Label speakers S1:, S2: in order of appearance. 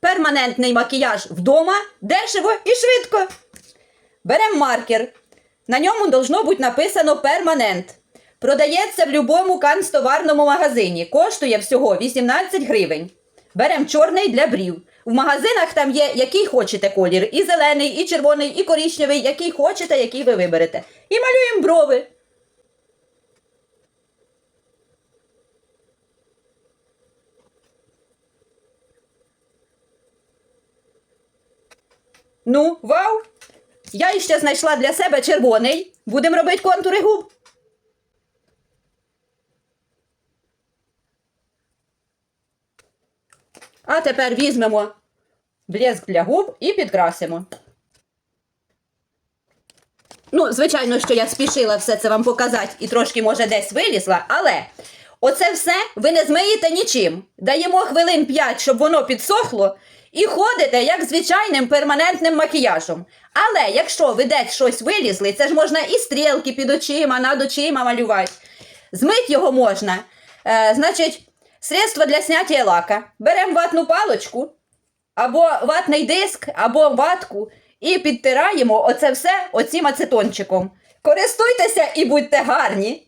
S1: Перманентний макіяж вдома, дешево і швидко. Беремо маркер. На ньому должно бути написано перманент. Продається в будь-якому канцтоварному магазині. Коштує всього 18 гривень. Беремо чорний для брів. В магазинах там є який хочете колір. І зелений, і червоний, і коричневий, який хочете, який ви виберете. І малюємо брови. Ну, вау! Я ще знайшла для себе червоний. Будемо робити контури губ. А тепер візьмемо блеск для губ і підкрасимо. Ну, звичайно, що я спішила все це вам показати і трошки, може, десь вилізла, але оце все ви не змиєте нічим. Даємо хвилин 5, щоб воно підсохло, і ходите як звичайним перманентним макіяжем. Але якщо ви десь щось вилізли, це ж можна і стрілки під очима, над очима малювати. Змить його можна. Е, значить, средство для зняття лака. Беремо ватну палочку, або ватний диск, або ватку, і підтираємо оце все оцим ацетончиком. Користуйтеся і будьте гарні!